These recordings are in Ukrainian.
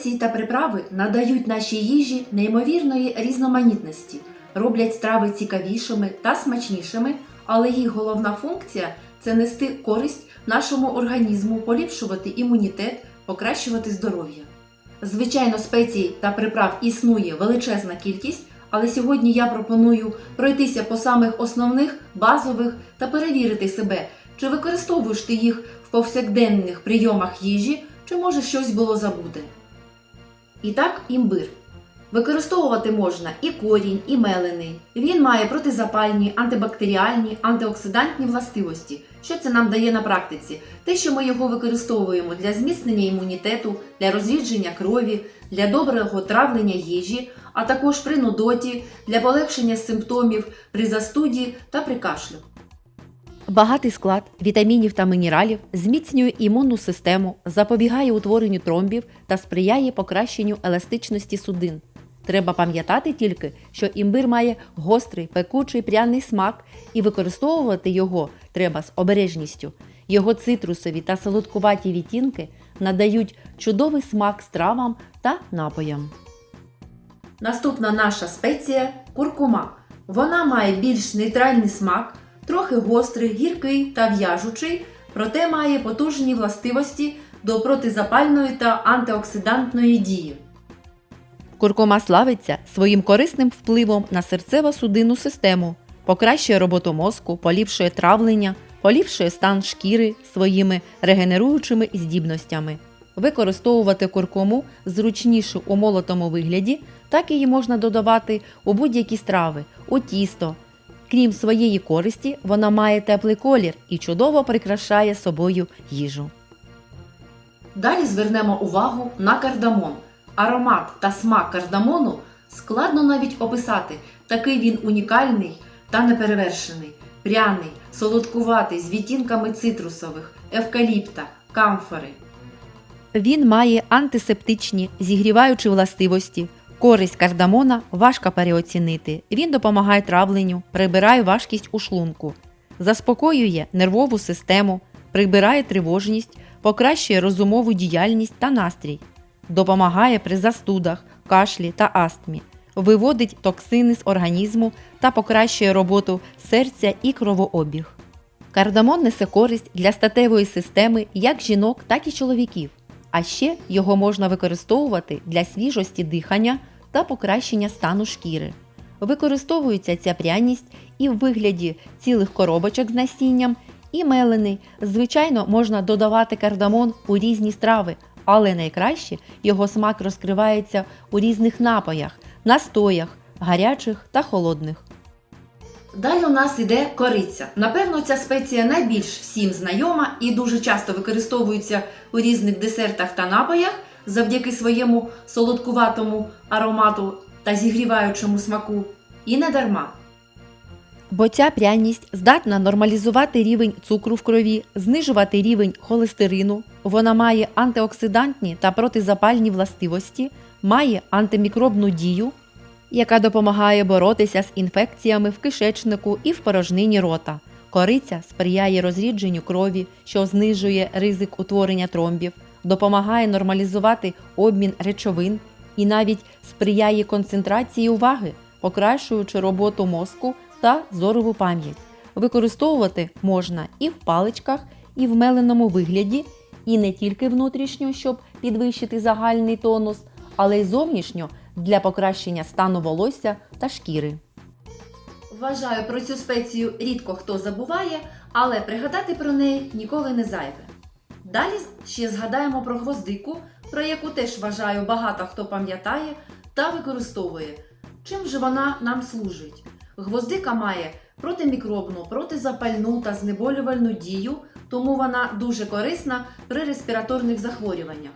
Спеції та приправи надають нашій їжі неймовірної різноманітності, роблять страви цікавішими та смачнішими, але їх головна функція це нести користь нашому організму, поліпшувати імунітет, покращувати здоров'я. Звичайно, спецій та приправ існує величезна кількість, але сьогодні я пропоную пройтися по самих основних, базових та перевірити себе, чи використовуєш ти їх в повсякденних прийомах їжі, чи може щось було забуте. І так, імбир. Використовувати можна і корінь, і мелений. Він має протизапальні, антибактеріальні, антиоксидантні властивості. Що це нам дає на практиці? Те, що ми його використовуємо для зміцнення імунітету, для розрідження крові, для доброго травлення їжі, а також при нудоті, для полегшення симптомів при застуді та при кашлю. Багатий склад вітамінів та мінералів зміцнює імунну систему, запобігає утворенню тромбів та сприяє покращенню еластичності судин. Треба пам'ятати тільки, що імбир має гострий, пекучий пряний смак, і використовувати його треба з обережністю. Його цитрусові та солодкуваті відтінки надають чудовий смак стравам та напоям. Наступна наша спеція куркума. Вона має більш нейтральний смак, трохи гострий, гіркий та в'яжучий, проте має потужні властивості до протизапальної та антиоксидантної дії. Куркума славиться своїм корисним впливом на серцево-судинну систему, покращує роботу мозку, поліпшує травлення, поліпшує стан шкіри своїми регенеруючими здібностями. Використовувати куркуму зручніше у молотому вигляді, так її можна додавати у будь-які страви, у тісто. Крім своєї користі, вона має теплий колір і чудово прикрашає собою їжу. Далі звернемо увагу на кардамон. Аромат та смак кардамону складно навіть описати. Такий він унікальний та неперевершений, пряний, солодкуватий з відтінками цитрусових, евкаліпта, камфори. Він має антисептичні, зігріваючі властивості. Користь кардамона важко переоцінити. Він допомагає травленню, прибирає важкість у шлунку, заспокоює нервову систему, прибирає тривожність, покращує розумову діяльність та настрій, допомагає при застудах, кашлі та астмі, виводить токсини з організму та покращує роботу серця і кровообіг. Кардамон несе користь для статевої системи як жінок, так і чоловіків. А ще його можна використовувати для свіжості дихання та покращення стану шкіри. Використовується ця пряність і в вигляді цілих коробочок з насінням, і мелений. Звичайно, можна додавати кардамон у різні страви, але найкраще його смак розкривається у різних напоях, настоях, гарячих та холодних. Далі у нас іде кориця. Напевно, ця спеція найбільш всім знайома і дуже часто використовується у різних десертах та напоях завдяки своєму солодкуватому аромату та зігріваючому смаку. І не дарма. Бо ця пряність здатна нормалізувати рівень цукру в крові, знижувати рівень холестерину. Вона має антиоксидантні та протизапальні властивості, має антимікробну дію, яка допомагає боротися з інфекціями в кишечнику і в порожнині рота. Кориця сприяє розрідженню крові, що знижує ризик утворення тромбів, допомагає нормалізувати обмін речовин і навіть сприяє концентрації уваги, покращуючи роботу мозку та зорову пам'ять. Використовувати можна і в паличках, і в меленому вигляді, і не тільки внутрішньо, щоб підвищити загальний тонус, але й зовнішньо для покращення стану волосся та шкіри. Вважаю, про цю спецію рідко хто забуває, але пригадати про неї ніколи не зайве. Далі ще згадаємо про гвоздику, про яку теж вважаю багато хто пам'ятає та використовує. Чим же вона нам служить? Гвоздика має протимікробну, протизапальну та знеболювальну дію, тому вона дуже корисна при респіраторних захворюваннях.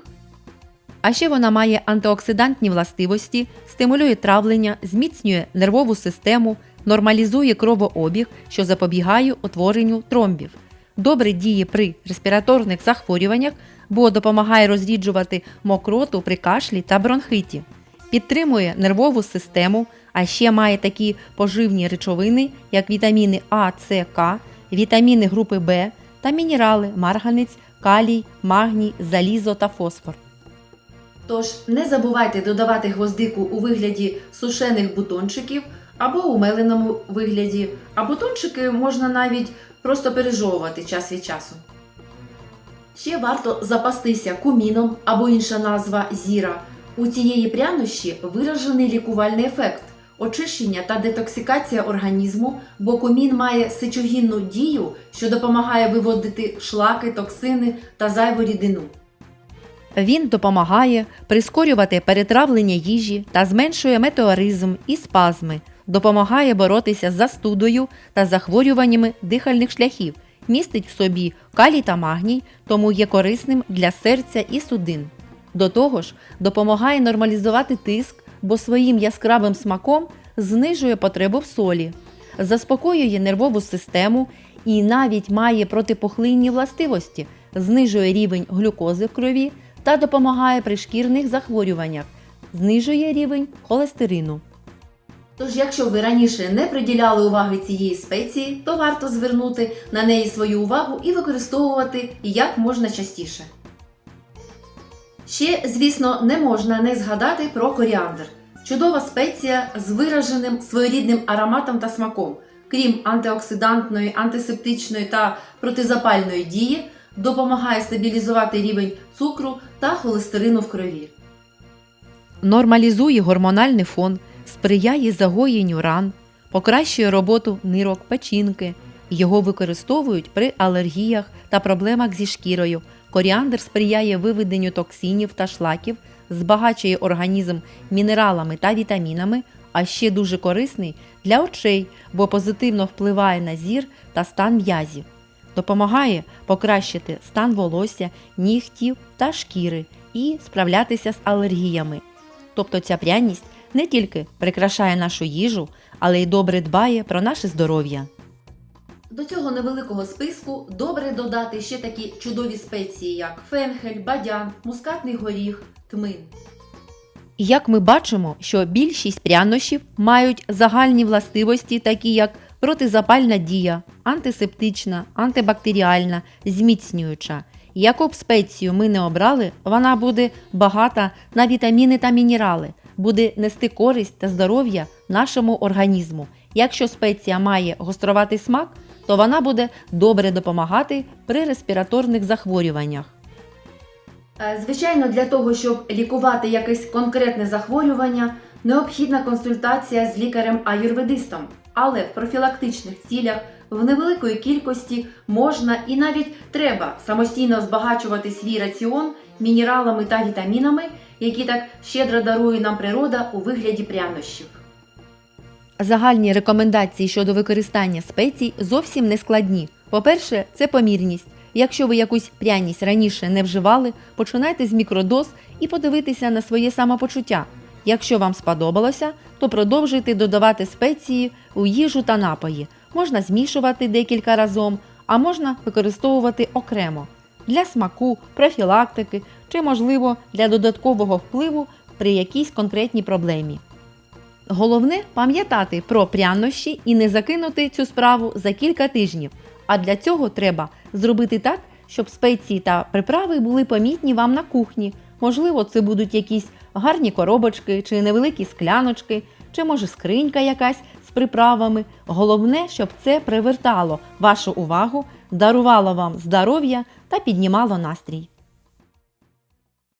А ще вона має антиоксидантні властивості, стимулює травлення, зміцнює нервову систему, нормалізує кровообіг, що запобігає утворенню тромбів. Добре діє при респіраторних захворюваннях, бо допомагає розріджувати мокроту при кашлі та бронхиті, підтримує нервову систему, а ще має такі поживні речовини, як вітаміни А, С, К, вітаміни групи В та мінерали марганець, калій, магній, залізо та фосфор. Тож не забувайте додавати гвоздику у вигляді сушених бутончиків або у меленому вигляді, а бутончики можна навіть просто пережовувати час від часу. Ще варто запастися куміном або інша назва зіра. У цієї прянощі виражений лікувальний ефект, очищення та детоксикація організму, бо кумін має сечогінну дію, що допомагає виводити шлаки, токсини та зайву рідину. Він допомагає прискорювати перетравлення їжі та зменшує метеоризм і спазми, допомагає боротися з застудою та захворюваннями дихальних шляхів, містить в собі калій та магній, тому є корисним для серця і судин. До того ж, допомагає нормалізувати тиск, бо своїм яскравим смаком знижує потребу в солі, заспокоює нервову систему і навіть має протипухлинні властивості, знижує рівень глюкози в крові та допомагає при шкірних захворюваннях, знижує рівень холестерину. Тож, якщо ви раніше не приділяли уваги цієї спеції, то варто звернути на неї свою увагу і використовувати як можна частіше. Ще, звісно, не можна не згадати про коріандр. Чудова спеція з вираженим своєрідним ароматом та смаком. Крім антиоксидантної, антисептичної та протизапальної дії, допомагає стабілізувати рівень цукру та холестерину в крові. Нормалізує гормональний фон, сприяє загоєнню ран, покращує роботу нирок печінки. Його використовують при алергіях та проблемах зі шкірою. Коріандр сприяє виведенню токсинів та шлаків, збагачує організм мінералами та вітамінами, а ще дуже корисний для очей, бо позитивно впливає на зір та стан м'язів. Допомагає покращити стан волосся, нігтів та шкіри і справлятися з алергіями. Тобто ця пряність не тільки прикрашає нашу їжу, але й добре дбає про наше здоров'я. До цього невеликого списку добре додати ще такі чудові спеції, як фенхель, бадян, мускатний горіх, тмин. Як ми бачимо, що більшість прянощів мають загальні властивості, такі як протизапальна дія, антисептична, антибактеріальна, зміцнююча. Яку б спецію ми не обрали, вона буде багата на вітаміни та мінерали, буде нести користь та здоров'я нашому організму. Якщо спеція має гоструватий смак, то вона буде добре допомагати при респіраторних захворюваннях. Е, Звичайно, для того, щоб лікувати якесь конкретне захворювання, необхідна консультація з лікарем-аюрведистом. Але в профілактичних цілях в невеликої кількості можна і навіть треба самостійно збагачувати свій раціон мінералами та вітамінами, які так щедро дарує нам природа у вигляді прянощів. Загальні рекомендації щодо використання спецій зовсім не складні. По-перше, це помірність. Якщо ви якусь пряність раніше не вживали, починайте з мікродоз і подивитися на своє самопочуття. Якщо вам сподобалося, то продовжуйте додавати спеції у їжу та напої. Можна змішувати декілька разом, а можна використовувати окремо для смаку, профілактики чи, можливо, для додаткового впливу при якійсь конкретній проблемі. Головне пам'ятати про прянощі і не закинути цю справу за кілька тижнів. А для цього треба зробити так, щоб спеції та приправи були помітні вам на кухні. Можливо, це будуть якісь гарні коробочки чи невеликі скляночки, чи може скринька якась з приправами. Головне, щоб це привертало вашу увагу, дарувало вам здоров'я та піднімало настрій.